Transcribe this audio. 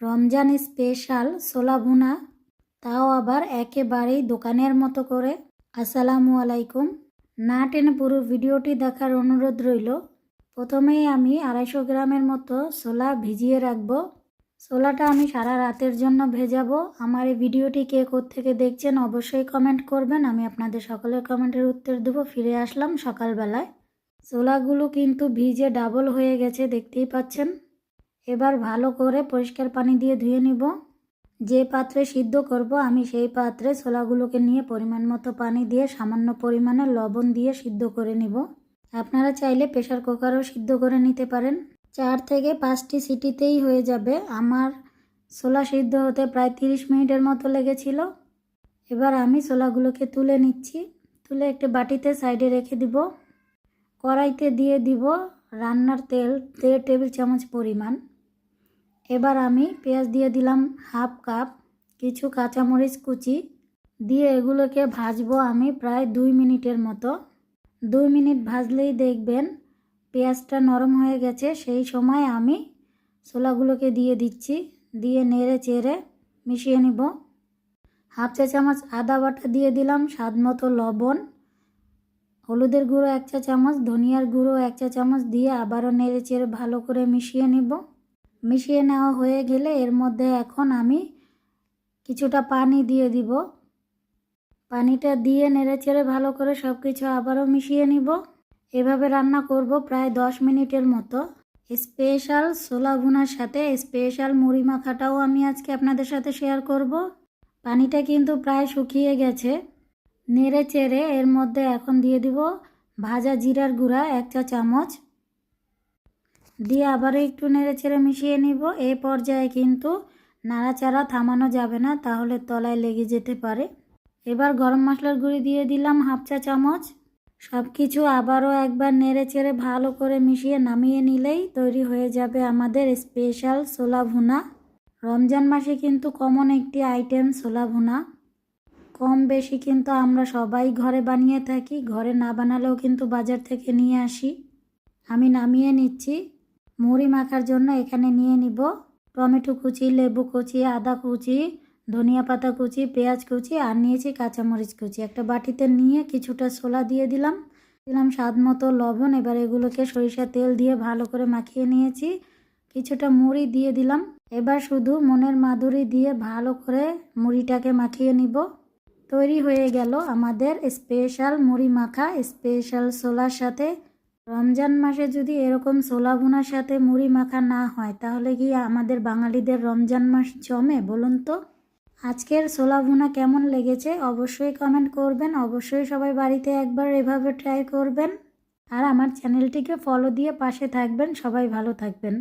Ramzan special ছোলা ভুনা তাও আবার একেবারেই দোকানের মতো করে। আসসালামু আলাইকুম। না টেনে পুরো ভিডিওটি দেখার অনুরোধ রইল। প্রথমেই আমি আড়াইশো গ্রামের মতো ছোলা ভিজিয়ে রাখব। ছোলাটা আমি সারা রাতের জন্য ভেজাবো। আমার এই ভিডিওটি কে থেকে দেখছেন অবশ্যই কমেন্ট করবেন। আমি আপনাদের সকলের কমেন্টের উত্তর দেবো। ফিরে আসলাম সকালবেলায়। ছোলাগুলো কিন্তু ভিজে ডাবল হয়ে গেছে, দেখতেই পাচ্ছেন। এবার ভালো করে পরিষ্কার পানি দিয়ে ধুয়ে নিব। যে পাত্রে সিদ্ধ করব, আমি সেই পাত্রে ছোলাগুলোকে নিয়ে পরিমাণ মতো পানি দিয়ে সামান্য পরিমাণে লবণ দিয়ে সিদ্ধ করে নিব। আপনারা চাইলে প্রেশার কুকারও সিদ্ধ করে নিতে পারেন। চার থেকে পাঁচটি সিটিতেই হয়ে যাবে। আমার ছোলা সিদ্ধ হতে প্রায় তিরিশ মিনিটের মতো লেগেছিল। এবার আমি ছোলাগুলোকে তুলে নিচ্ছি। তুলে একটি বাটিতে সাইডে রেখে দিব। কড়াইতে দিয়ে দিব রান্নার তেল, দেড় টেবিল চামচ পরিমাণ। এবার আমি পেঁয়াজ দিয়ে দিলাম হাফ কাপ, কিছু কাঁচামরিচ কুচি। দিয়ে এগুলোকে ভাজবো আমি প্রায় দুই মিনিটের মতো। দুই মিনিট ভাজলেই দেখবেন পেঁয়াজটা নরম হয়ে গেছে। সেই সময় আমি ছোলাগুলোকে দিয়ে দিচ্ছি। দিয়ে নেড়ে চেড়ে মিশিয়ে নিব। হাফ চা চামচ আদা বাটা দিয়ে দিলাম স্বাদ মতো লবণ। হলুদের গুঁড়ো এক চা চামচ, ধনিয়ার গুঁড়ো এক চা চামচ দিয়ে আবারও নেড়ে চেড়ে ভালো করে মিশিয়ে নিব। মিশিয়ে নেওয়া হয়ে গেলে এর মধ্যে এখন আমি কিছুটা পানি দিয়ে দিব। পানিটা দিয়ে নেড়ে চেড়ে ভালো করে সব কিছু আবারও মিশিয়ে নিব। এভাবে রান্না করব প্রায় দশ মিনিটের মতো। স্পেশাল ছোলা ভুনার সাথে স্পেশাল মুড়ি মাখাটাও আমি আজকে আপনাদের সাথে শেয়ার করব। পানিটা কিন্তু প্রায় শুকিয়ে গেছে। নেড়ে চেড়ে এর মধ্যে এখন দিয়ে দিব ভাজা জিরার গুঁড়া এক চা চামচ। দিয়ে আবারও একটু নেড়ে চেড়ে মিশিয়ে নিব। এই পর্যায়ে কিন্তু নাড়াচাড়া থামানো যাবে না, তাহলে তলায় লেগে যেতে পারে। এবার গরম মশলার গুঁড়ি দিয়ে দিলাম হাফ চা চামচ। সব কিছু আবারও একবার নেড়ে চেড়ে ভালো করে মিশিয়ে নামিয়ে নিলেই তৈরি হয়ে যাবে আমাদের স্পেশাল ছোলা ভুনা। রমজান মাসে কিন্তু কমন একটি আইটেম ছোলা ভুনা। কম বেশি কিন্তু আমরা সবাই ঘরে বানিয়ে থাকি, ঘরে না বানালেও কিন্তু বাজার থেকে নিয়ে আসি। আমি নামিয়ে নিচ্ছি। মুড়ি মাখার জন্য এখানে নিয়ে নিব টমেটো কুচি, লেবু কুচি, আদা কুচি, ধনিয়া পাতা কুচি, পেঁয়াজ কুচি আর নিয়েছি কাঁচামরিচ কুচি। একটা বাটিতে নিয়ে কিছুটা ছোলা দিয়ে দিলাম। দিলাম স্বাদ মতো লবণ। এবার এগুলোকে সরিষার তেল দিয়ে ভালো করে মাখিয়ে নিয়েছি। কিছুটা মুড়ি দিয়ে দিলাম। এবার শুধু মনের মাধুরী দিয়ে ভালো করে মুড়িটাকে মাখিয়ে নিব। তৈরি হয়ে গেল আমাদের স্পেশাল মুড়ি মাখা, স্পেশাল ছোলার সাথে রমজান মাসে যদি এরকম ছোলা বোনার সাথে মুড়ি মাখা না হয়, তাহলে কি আমাদের বাঙালিদের রমজান মাস জমে বলুন তো? আজকের ছোলা ভুনা কেমন লেগেছে অবশ্যই কমেন্ট করবেন। অবশ্যই সবাই বাড়িতে একবার এভাবে ট্রাই করবেন। আর আমার চ্যানেলটিকে ফলো দিয়ে পাশে থাকবেন। সবাই ভালো থাকবেন।